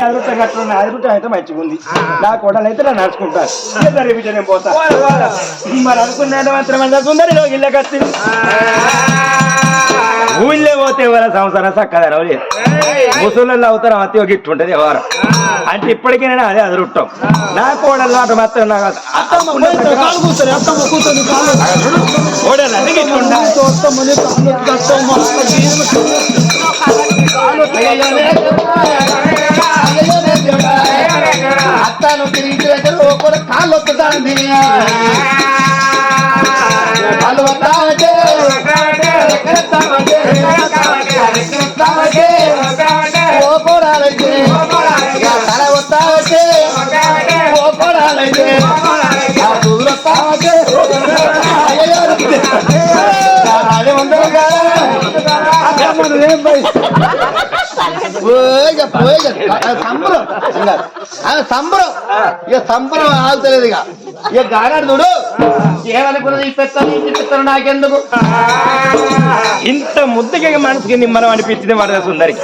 అదృష్టం అయితే మంచిగా ఉంది నా కోడలు అయితే నేను నడుచుకుంటాను ఇక రేపు నేను పోతా మరి అనుకున్నాను మాత్రం ఇళ్ళ కత్తి ఊళ్ళో పోతే ఎవರ సంవత్సరం చక్కగా లేదు ముసళ్ళు అవుతారు అతి ఒక ఇట్టుంటది ఎవరు అంటే ఇప్పటికీ నేను అదే అదృష్టం నా కోడలు అటు మాత్రం నాకు అత్తమ్మ కూడా పోయిగా పోయిగా. సంబరం ఆమె సంబరం. ఇక సంబరం ఆగుతలేదు ఇక. ఇక గానాడు చూడు. ఏమనుకున్నది ఈ పెత్తను ఈ నాకెందుకు? ఇంత ముద్దగా మనసుకి నిమ్మరం అనిపించింది వరద సుందరికి.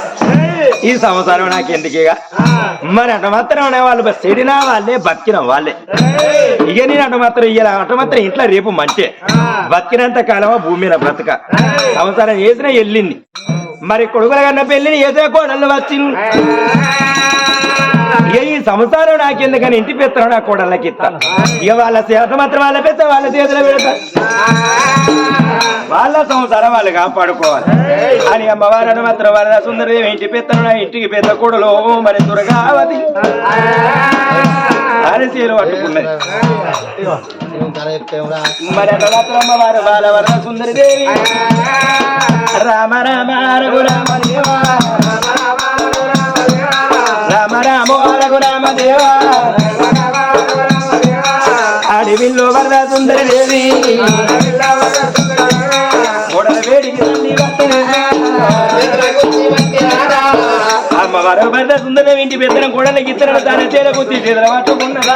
ఈ సంవత్సరం నాకు ఎందుకేక మరి అటు మాత్రం అనే వాళ్ళు చెడినా వాళ్ళే బతికిన వాళ్ళే. ఇక నేను అటు మాత్రం ఇయ్యాల అటు మాత్రం ఇంట్లో రేపు మంటే. బతికినంత కాలమా భూమి మీద బ్రతక. సంవత్సరం చేసినా వెళ్ళింది. మరి కొడుకుల కన్నా పెళ్ళిని ఏదో కోడళ్ళు వచ్చింది. ఏ ఈ సంసారం నాకెందుకని ఇంటి పెత్తనం నా కోడళ్ళకి ఇక వాళ్ళ చేత మాత్రం వాళ్ళ పెద్ద వాళ్ళ చేతిలో పెడతా. వాళ్ళ సంసారం వాళ్ళు కాపాడుకోవాలి. అని అమ్మవారు మాత్రం వాళ్ళ సుందరదేవి ఇంటి పెత్తనం నా ఇంటికి పెద్ద కొడలు మరి దుర్గావతి. అని చీర మరి అట్లా మాత్రం అమ్మవారు బాల వరద రామ రామ రఘు రామ దేవా. రామ రామ రఘు రామ దేవా. అమ్మవారు వరద సుందరి ఇంటి పెద్దన కోడలకి ఇతర తన చేల బుద్ధి చేతుల పట్టుకున్నదా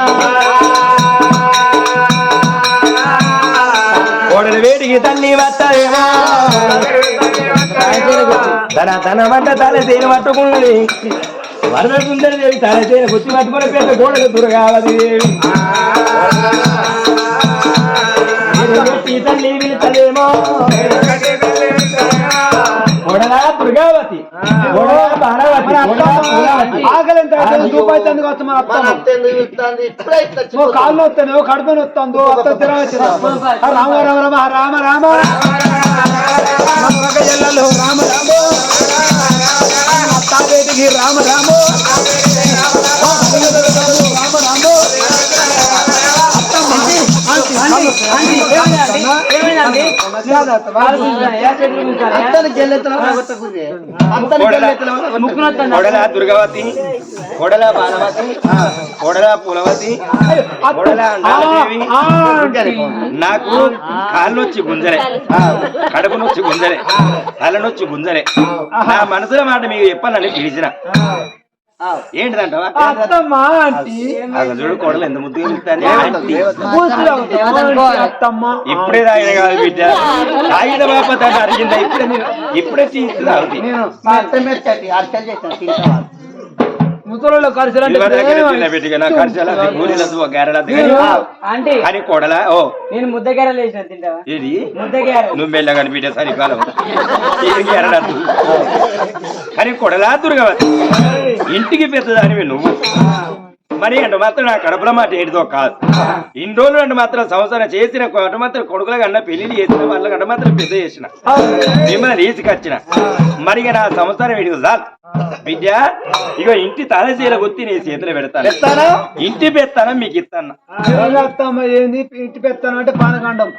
కోడల వేడికి తల్లి వస్తాయేమో తన తన వంట తల చేను పట్టుకున్నది వరద సుందరి దేవి తల చేను గుర్తి పట్టుకుని పెద్ద కోడలు దుర్గావతి దేవి తల్లి విలుతలేమో కొడలా దుర్గావతి కొడలా బాణవతి కొడలా పూలవతి. ఆకలి ఎంత అవుతుంది రూపాయి మన అత్తమ్మ ఇప్పుడే ఇట్లా నువ్వు కాళ్ళు వస్తాను కడుపు వస్తాను అత్త తిరగచ్చు రామ రామ రామ రామ రామ ఎల్లలో రామ రామ అత్తా రామ రామ రామ కొడల దుర్గావతి కొడల బాణవతి కొడల పూలవతి కొడల నాకు కాళ్ళు వచ్చి గుంజలే. కడుపు నొచ్చి గుంజలే. తలనొచ్చి గుంజలే. నా మనసులో మాట మీకు చెప్పాలని పిలిచిన. ఏంటిదంటవా? అత్తమ్మ ఆంటీ. అక్కడ చూడు కొడలు ఎంత ముద్దుగా ఇప్పుడే తాగిన కాదు బిడ్డ. తాగిన బాపత అడిగిందా ఇప్పుడే ఇప్పుడే తీసుకుని తాగుతుంది నేను అత్త మీద ముసలిలో ఖర్చులు అంటే కొడల ఓ. నేను ముద్దగారలు వేసిన తింటావా? ఇది ముద్దగార నువ్వు మెల్లగా కనిపించే సరికాలం ఏం ఎరడద్దు కానీ కొడలా దుర్గవతి ఇంటికి పెద్దదానివి నువ్వు. మరి అంటే మాత్రం నా కడుపుల మాట ఏంటిదో కాదు. ఇన్ని రోజులు అంటే మాత్రం సంవత్సరం చేసిన అంటే మాత్రం కొడుకుల కన్నా పెళ్ళి చేసిన వాళ్ళ కంటే మాత్రం పెద్ద చేసిన. మిమ్మల్ని తీసుకొచ్చిన. మరి ఇక నా సంవత్సరం వీడికి చాలు. బిడ్డ ఇగో ఇంటి తలసీల గుత్తి నీ చేతిలో పెడతాను. ఇంటి పెడతాను మీకు ఇస్తాను ఏంది? ఇంటి పెత్తాను అంటే పానకాండం.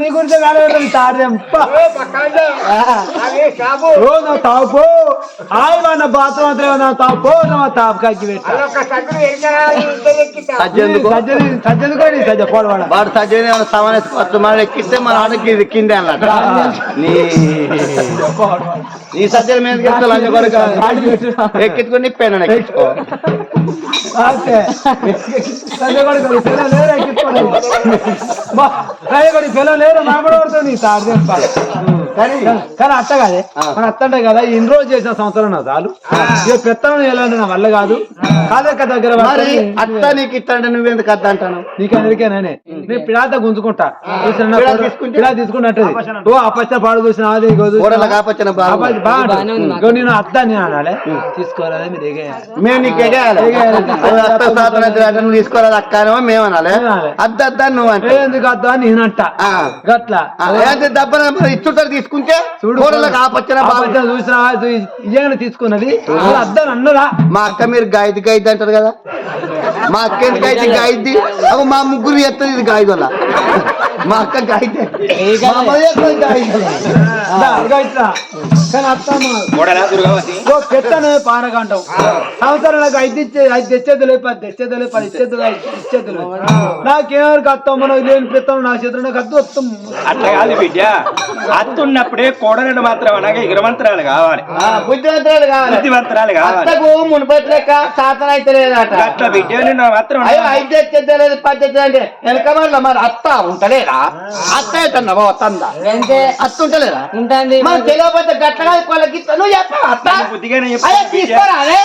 నీ గురించి ఆయన బాత్రూమ్ అంతా తాపు. తాపకాకి సజ్జెందుకు సజ్జనుకోండి సజ్జ వాడు? సజ్జని సమాన మన ఎక్కిస్తే మన ఆడకి ఇది కిందే అన్నట్టు. నీ నీ సజ్జల మీద లంచ కొడుకు ఎక్కించుకొని నిప్పాను ఎక్కించుకో. కానీ అత్త కాదే. మన అత్త అంటే కదా ఇన్ని రోజు చేసిన సంవత్సరం నా చాలు. ఇక పెత్తనం ఎలాంటి నా వల్ల కాదు. కాదక్క దగ్గర అత్త నీకు ఇస్తాంటే నువ్వెందుకు అద్ద అంటాను? నీకు అందుకేనే నేను పిడాత గుంజుకుంటా. పిడా ఫోటో- తీసుకుంటే? పిడా తీసుకున్నట్టు ఓ అపచ్చ పాడు చూసిన అది నేను అత్త నేను అనాలే. తీసుకోరాదే మీరు ఎగేయాలి. మేము నీకు ఎగాలి ఎగేయాలి. అత్త సాతన నువ్వు తీసుకోరాదు అక్క అనేమో మేము అనాలి. అద్ద అద్ద అని నువ్వు అంటే. ఎందుకు అద్దా నేనంట. గట్లా. మరి ఇచ్చుంటారు తీసుకుంటే? చూడు. కూరలో కాపొచ్చిన బాబు అపచ్చ చూసినా ఇయ్యగానే తీసుకున్నది. అద్దని అన్నదా మా అక్క మీరు గాయది గాయది అంటారు కదా. మా అక్క ఎందుకు అయితే గాయది అవి మా ముగ్గురు ఎత్తది ఇది గాయదు వల్ల మా అక్క ఇట్లా. కానీ అత్తమ్మ కొడలా దుర్గవతి? ఓ పెట్టనే పానకంటాం సంవత్సరాలకు ఐదు ఇచ్చే ఐదు తెచ్చేది లేదు పది తెచ్చేది లేదు పది ఇచ్చేది ఇచ్చేది లేదు నాకేమరికి అత్తం మనం లేని పెత్తం నా చేతులు నాకు అద్దు వస్తాం అట్లా కాదు బిడ్డ. అత్తున్నప్పుడే కోడలను మాత్రం అనగా ఇగరమంత్రాలు కావాలి. బుద్ధివంతురాలు కావాలి. బుద్ధిమంత్రాలు కావాలి. అత్తకు మునుపటి లెక్క సాతన అయితే లేదట. అట్లా బిడ్డ మాత్రం ఐదు తెచ్చేది లేదు పది తెచ్చేది అంటే వెనక మళ్ళీ మరి అత్త ఉంటలేదా? అత్త ఉంటలేదా ఉంటుంది తెలియకపోతే గట్లగా వాళ్ళకి. నువ్వు అత్త. తీసుకోరా అదే.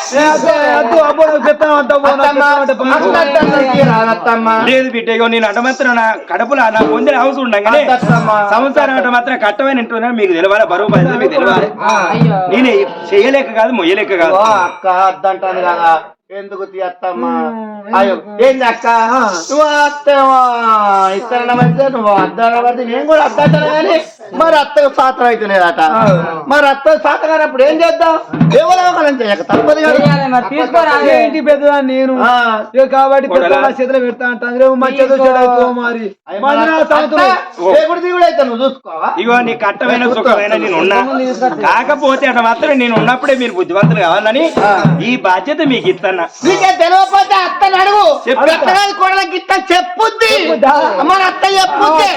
లేదు నేను అట మాత్రం నా కడుపులో నా పొందిన హౌస్ ఉండగానే అత్తమ్మ. సంవత్సరం అట మాత్రం కట్టమని వింటున్నా మీకు తెలవాలి బరువు బాధ్యత మీకు తెలవాలి అయ్యో నేను చేయలేక కాదు మొయ్యలేక కాదు ఓ అక్క అద్దంటాను కదా ఎందుకు తీయత్తమ్మ? అయ్యో ఏంది అక్క నువ్వు అత్త ఇస్తారన్న మధ్య నువ్వు అద్దాల మధ్య నేను కూడా అద్దంటాను కానీ మరి అత్త సాత్రం అయితే లేదట మరి అత్త సాత్ర కానప్పుడు ఏం చేద్దాం? ఒకరిని చేయక తప్పదు తీసుకోరా పెద్దదాన్ని నేను? కాబట్టి చేతిలో పెడతా అంటాను రేపు మా చేతిలో చెడైతే మరి. దేవుడి దేవుడు అయితే నువ్వు చూసుకోవా? ఇగో నీ కట్టమైన సుఖమైన నేను ఉన్నా. కాకపోతే అట మాత్రం నేను ఉన్నప్పుడే మీరు బుద్ధివంతులు కావాలని ఈ బాధ్యత మీకు ఇస్తాను నీకే తెలియకపోతే అత్తని అడుగు. చెప్పు. ఎత్తగాది కూడా గిట్ట చెప్పుద్ది. మరి అత్త చెప్పుద్ది.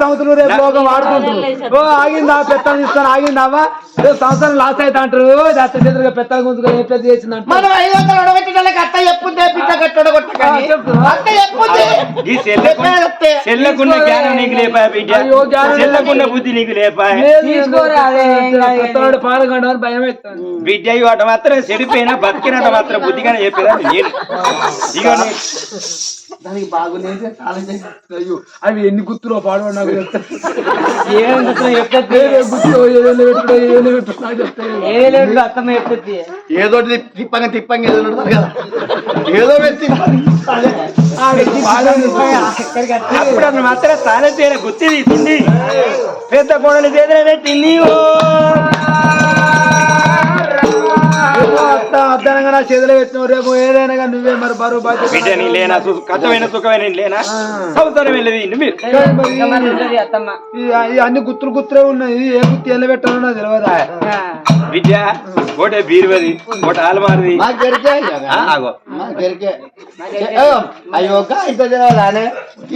సంవత్సరం రేపు లోకం వాడుకుంటారు ఓ ఆగింది? ఆ పెత్తలు తీసుకొని ఆగింది అవ్వ? రేపు సంవత్సరం లాస్ అయితే అంటారు. చేతులుగా పెత్తలు గుంజుకొని ఏ పెద్ద చేసిందంట మనం ఐదు వందలు ఉడగొట్టడానికి అత్త చెప్పుద్ది పిట్ట. అత్త చెప్పుద్ది. ఈ అత్తే. జ్ఞానం నీకు లేపా బిడ్డ? బుద్ధి నీకు లేపా తీసుకోరా, భయం అవుతుంది బిడ్డ మాత్రం చెడిపోయినా బతికినట మాత్రం బుద్ధిగానే చెప్పేదాన్ని నేను దానికి బాగులేదు అయ్యో అవి ఎన్ని గుర్తులో పాడు నాకు ఏం గుర్తున్నా చెప్తుంది ఏ గుర్తు ఏదైనా పెట్టుకో ఏదైనా పెట్టు నాకు చెప్తారు ఏ లేదు అత్తమ్మ చెప్తుంది. ఏదో ఒకటి తిప్పంగా తిప్పంగా ఏదో కదా. ఏదో తిప్పంగా. అప్పుడు అతను మాత్రం తానే తేన గుర్తి తీసింది. పెద్ద కోడలు చేతిలో పెట్టింది. నా చేతిలో పెట్టిన రేపు ఏదైనా కానీ నువ్వే మరి బరువు బాధ్యత లేనా? కష్టమైన సుఖమైన సంవత్సరం వెళ్ళేది అన్ని గుర్తులు గుర్తులే ఉన్నాయి. ఏ గుర్తు ఎల్ల పెట్టాలో నాకు తెలియదా. విద్య ఒకటే బీరువది ఒకటి ఆలమారిది. అయ్యో ఇంత చేయాలనే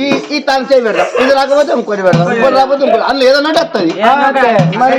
ఈ ఈ తన చేయి పెడదాం. ఇది రాకపోతే ఇంకోటి పెడదాం. ఇంకోటి రాకపోతే ఇంకోటి. అందులో ఏదన్నట్టు వస్తుంది మరి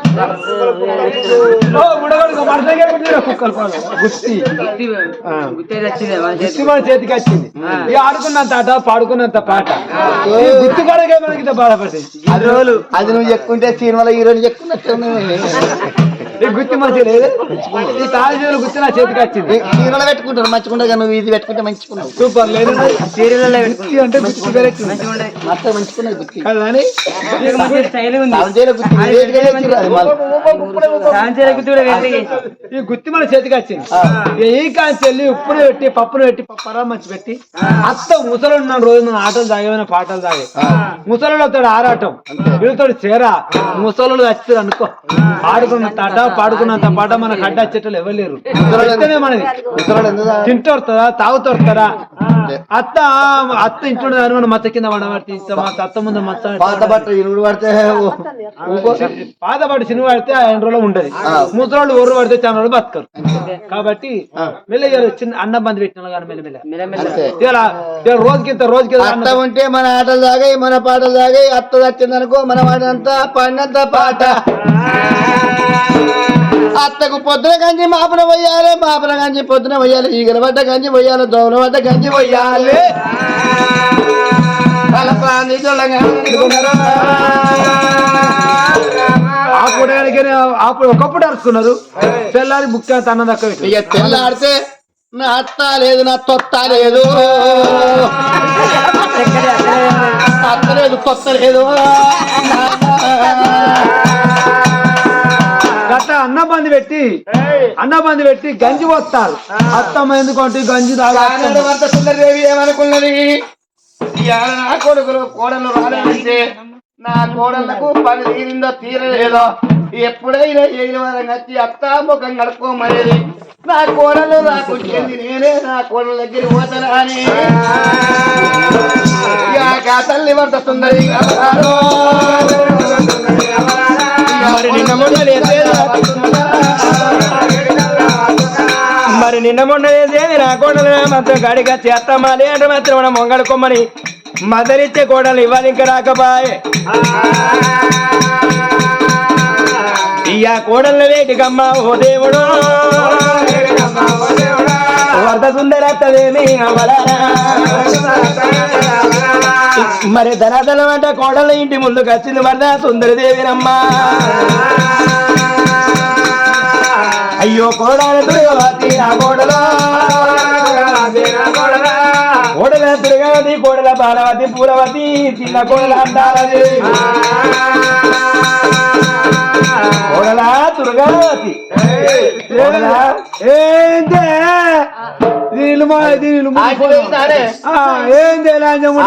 మన చేతికి వచ్చింది. ఇక ఆడుకున్నంత ఆట పాడుకున్నంత పాట. ఈ గుత్తి కడగే మనకి బాధపడింది. అది రోజులు అది నువ్వు చెక్కుంటే సినిమాలో హీరోని చెక్కున్నట్టు గుత్తి మంచి లేదు? ఈ తాజీలు గుత్తి నా చేతికి వచ్చింది. చీరలు పెట్టుకుంటారు మంచిగుండగా నువ్వు ఇది పెట్టుకుంటే మంచిగున్నావు సూపర్ లేదు సీరియల్లో గుత్తి అంటే గుత్తి పెరక్కి మొత్తం మంచిగున్నది గుర్తి కదా అని మంచి స్టైల్ ఉంది. తాళంచేల గుర్తి రేటుగా తెచ్చిర్రు అది మళ్ళీ. సాయంత్రం గుర్తు కూడా వేరే. ఈ గుత్తి మన చేతికి వచ్చింది. ఈ కాంచి వెళ్ళి ఉప్పును పెట్టి పప్పును పెట్టి పప్పరా మంచి పెట్టి అత్త ముసలు ఉన్న రోజు మన ఆటలు తాగేమైనా పాటలు తాగే. ముసలు అవుతాడు ఆరాటం వీళ్ళతోడు చేరా ముసలు వచ్చారు అనుకో. ఆడుకున్న తాట పాడుకున్నంత పాట మన కడ్డ వచ్చేటోళ్ళు ఎవరు మనది. ముసలోడు ఎందుకు తా- తింటొస్తారా తాగుతొస్తారా అత్త అత్త ఇంట్లో మన మచ్చ కింద పడబట్టి మా అత్త ముందు మచ్చ పాత బట్ట పడితే. పాత పడి సినిమా పడితే ఆ ఎన్ని రోజులు ఉంటది ముసలోళ్ళు ఒర్రు పడితే చాలా రోజులు బతకరు. కాబట్టి మెల్ల చిన్న అన్నం బంద్ పెట్టిన కానీ మెల్ల రోజుకింత రోజుకి అత్త ఉంటే మన ఆటలు తాగాయి మన పాటలు తాగాయి. అత్త వచ్చిందనుకో మన వాడంతా పడినంత పాట. అత్తకు పొద్దున గంజి మాపన పోయాలి మాపన గంజి పొద్దున పోయాలి ఈగల పడ్డ గంజి పోయాలి దోమల పడ్డ గంజి పోయాలి. తలపాంది జొల్లగా ఆ కూడడానికి అప్పుడు ఒకప్పుడు అరుచుకున్నారు తెల్లారి బుక్ అన్నం దక్క ఇక తెల్లాడితే నా అత్త లేదు నా తొత్త లేదు. అత్త లేదు తొత్త లేదు. గట్ట అన్న బంది పెట్టి అన్న బంది పెట్టి గంజి పోస్తారు. అత్తమ్మ ఎందుకంటే గంజి తాగా సుందరదేవి ఏమనుకున్నది? నా కొడుకులు కోడలు రాలేదంటే నా కోడళ్ళకు పని తీరిందో తీరలేదో ఎప్పుడైనా ఏడు వారం వచ్చి అత్త ముఖం కడుక్కోమనేది నా కోడలు రాకుంటుంది నేనే నా కోడల దగ్గర పోతానా అని. ఇక ఆ తల్లి వంట సుందరి. మరి నిన్న మొన్న మరి నిన్న మొన్న లేదేది నా కోడలు మాత్రం గడిగా చేస్తామా లేదంటే మాత్రం మనం మొంగడు కొమ్మని మదరిచ్చే కోడలు ఇవ్వాలి ఇంకా రాకపాయే. ఇయ్యా కోడలు వేటికమ్మ ఓ దేవుడు. వరద సుందరత్తదేమి అమలారా మరి ధనాధనం అంటే కోడల ఇంటి ముందుకు వచ్చింది వరద సుందరదేవినమ్మా. అయ్యో కోడాల నా కోడల. కోడల దుర్గవతి కోడల పార్వతి పూలవతి చిన్న కోడల అందాలది. కోడల దుర్గావతి. ఏందే? మా?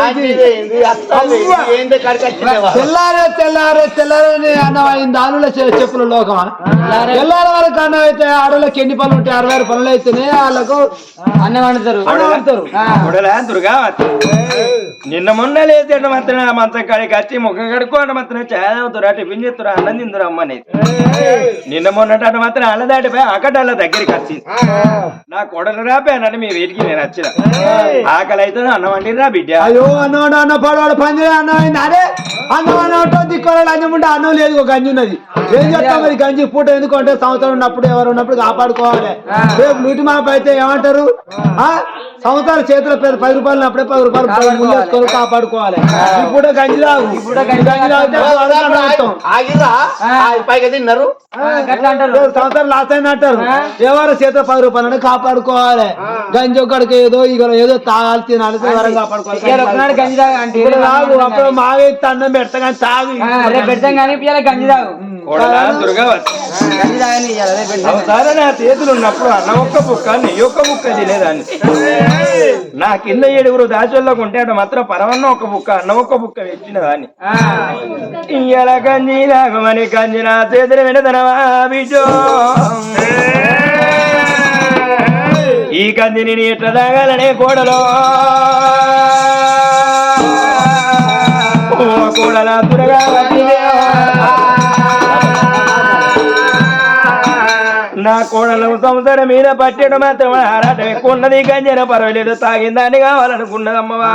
ఏందే? తెల్లారే తెల్లారే తెల్లారని అన్నమైంది ఆనుల చెప్పుల లోకమా? తెల్లార. వరకు అన్నం అయితే ఆడోళ్ళకి ఎన్ని పనులు ఉంటాయి? అరవై ఆరు పనులు అయితేనే వాళ్ళకు అన్నం వండుతారు. అన్నం దుర్గావతి. నిన్న మొన్న లేచేట మాత్రం ఆ మంచం కాడికి వచ్చి ముఖం కడుక్కోవడం మాత్రం చాలా టిఫిన్ చేస్తురా అన్నం తిందురా అమ్మ నిన్న మొన్నట మాత్రం అల్ల దాటిపోయి అక్కడల్ల దగ్గరికి వచ్చింది నా కోడలు రాపోయానని మీ వీటికి నేను వచ్చిన. ఆకలి అయితే అన్నం వండిరా బిడ్డ. అయ్యో అన్నవాడు అన్న పడవాడు పని అన్నం అయింది. అరే అన్నం అన్నట్టు దిక్కురాడు అన్నం ఉంటే అన్నం లేదు ఒక గంజి ఉన్నది. ఏం చెప్తాం మరి గంజి? పూట ఎందుకంటే సంవత్సరం ఉన్నప్పుడు ఎవరు ఉన్నప్పుడు కాపాడుకోవాలి. రేపు నూటి మాప అయితే ఏమంటారు? ఆ? సంవత్సరాల చేతిలో పది రూపాయలు ఉన్నప్పుడే పది రూపాయలు ముందేసుకొని కాపాడుకోవాలి. ఇప్పుడు గంజి తాగు. ఇప్పుడు గంజి తాగితే. ఆగిరా. పైగా తిన్నారు. సంవత్సరం లాస్ అయిన అంటారు. ఎవరు చేత పది రూపాయలు కాపాడుకోవాలి? గంజి ఒక్కడికి ఏదో ఇక ఏదో తాగాలి తినాలి కాపాడుకోవాలి. గంజి తాగు అప్పుడు మావే అన్నం పెడతా కానీ తాగు. పెడతాం కానీ గంజి తాగు. కోడల నా చేతులు ఉన్నప్పుడు అన్నం ఒక్క బుక్క నెయ్యి ఒక్క బుక్క తినేదాన్ని. నా కింద ఏడుగురు దాచోళ్ళకు ఉంటే అటు మాత్రం పరమన్న ఒక బుక్క అన్నం ఒక్క బుక్క పెట్టిన దాన్ని ఇయ్యాల గంజి నాగమని గంజి నా చేతులు వినదనవా ఈ గంజిని నీ ఎట్లా తాగాలనే కోడలో. కోడల దురగా నా కోడలు సంవత్సరం మీద పట్టడం మాత్రం ఆరాటం ఎక్కువ ఉన్నది గంజన పర్వాలేదు తాగిందాన్ని కావాలనుకున్నది అమ్మవా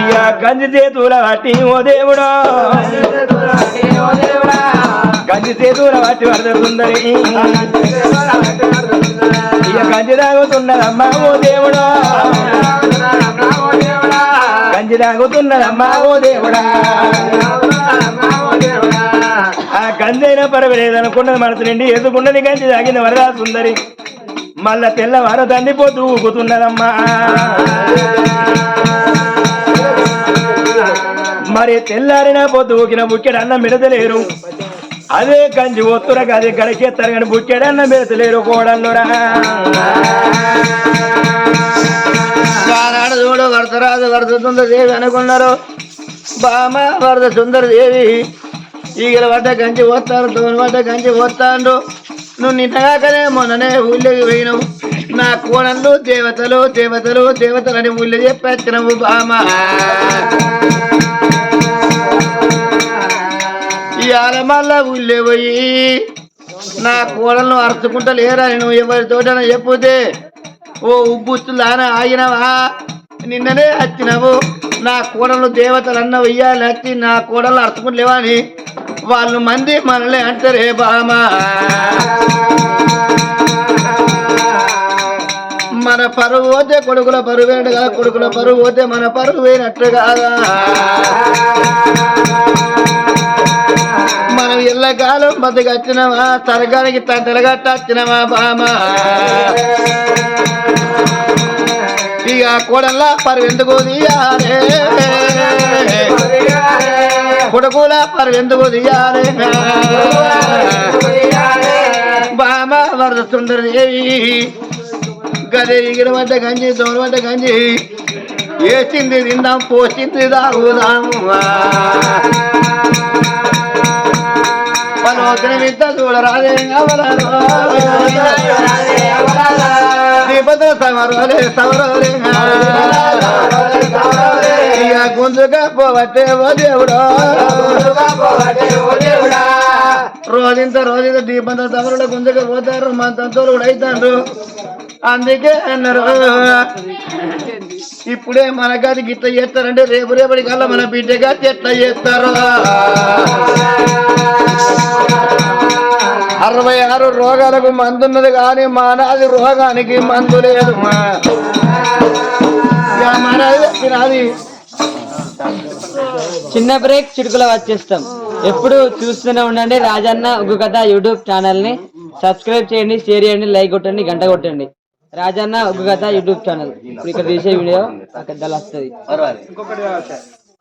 ఇక గంజి చేతుల పట్టి ఓ దేవుడు. గంజి చేతుల పట్టి వరద ఇక గంజి తాగుతున్నదమ్మా ఓ దేవుడు. గంజి తాగుతున్నదమ్మా ఓ దేవుడా. ఆ గంజి పర్వాలేదు అనుకున్నది మనసు నిండి ఎదుకున్నది గంజి తాగింది వరదా సుందరి. మళ్ళా తెల్లవారు తండిపోతూ ఊగుతున్నదమ్మా. మరి తెల్లారిన పొద్దు ఊకిన బుక్కెడు అన్నం మిడతలేరు. అదే గంజి ఒత్తురగా అదే గడకెత్తారు కానీ బుక్కెడు అన్నం మిడతలేరు కోడన్నురా. ఆనాడు చూడు వరదరాజు వరద దేవి అనుకున్నారు. బామ వరద సుందరదేవి ఈగల పడ్డ గంజి పోతారు దోని పడ్డ గంజి పోతాండు నువ్వు నిన్నగాకనే మొన్ననే ఊళ్ళోకి పోయినావు. నా కోడళ్ళు దేవతలు దేవతలు దేవతలు అని ఊళ్ళో చెప్పేచ్చినావు బామ. ఇవాళ మళ్ళా ఊళ్ళో పోయి నా కోడలను అరుచుకుంటా లేరా నువ్వు ఎవరితోటనో చెప్పుతే ఓ ఉబ్బుచ్చులాన ఆగినవా? నిన్ననే వచ్చినావు నా కోడలు దేవతలు అన్న వెయ్యాలి వచ్చి నా కోడలు అర్థకుంటలేవా అని వాళ్ళు మంది మనలే అంటారే బామా మన పరువు పోతే కొడుకుల పరువు వేడు కొడుకుల పరువు పోతే మన పరువు వేనట్టు కాదా మనం ఎల్లకాలం బతికొచ్చినవా తరగానికి తంటలుగట్ట వచ్చినవా బామా ఇక కొడల్లా పరువు ఎందుకు కొడుకుల పరువు ఎందుకు బామ వరద సుందరదేవి గదే ఎగిరి పడ్డ గంజి దోమ పడ్డ గంజి. వేసింది తిందాం పోసింది తాగుదాము పలోకన విద్ద చూడరాదే దీపద సమరోలే సమరోలే ఇక గుంజుగా పోవట్టే ఓ దేవుడా. రోజింత రోజింత దీపంత సమరుల గుంజుగా పోతారు మా తంతులు కూడా అవుతారు అందుకే అన్నారు. ఇప్పుడే మనకది గిట్ట చేస్తారంటే రేపు రేపటి కల్లా మన బిడ్డగా ఎట్లా చేస్తారు. అరవై ఆరు రోగాలకు మందున్నది కానీ మానాది రోగానికి మందు లేదు. చిన్న బ్రేక్ చిడుకులో వచ్చేస్తాం. ఎప్పుడు చూస్తూనే ఉండండి రాజన్న ఒక కథ యూట్యూబ్ ఛానల్ని సబ్స్క్రైబ్ చేయండి షేర్ చేయండి లైక్ కొట్టండి గంట కొట్టండి. రాజన్న ఒక కథ యూట్యూబ్ ఛానల్. ఇప్పుడు ఇక్కడ తీసే వీడియో పెద్దలు వస్తుంది.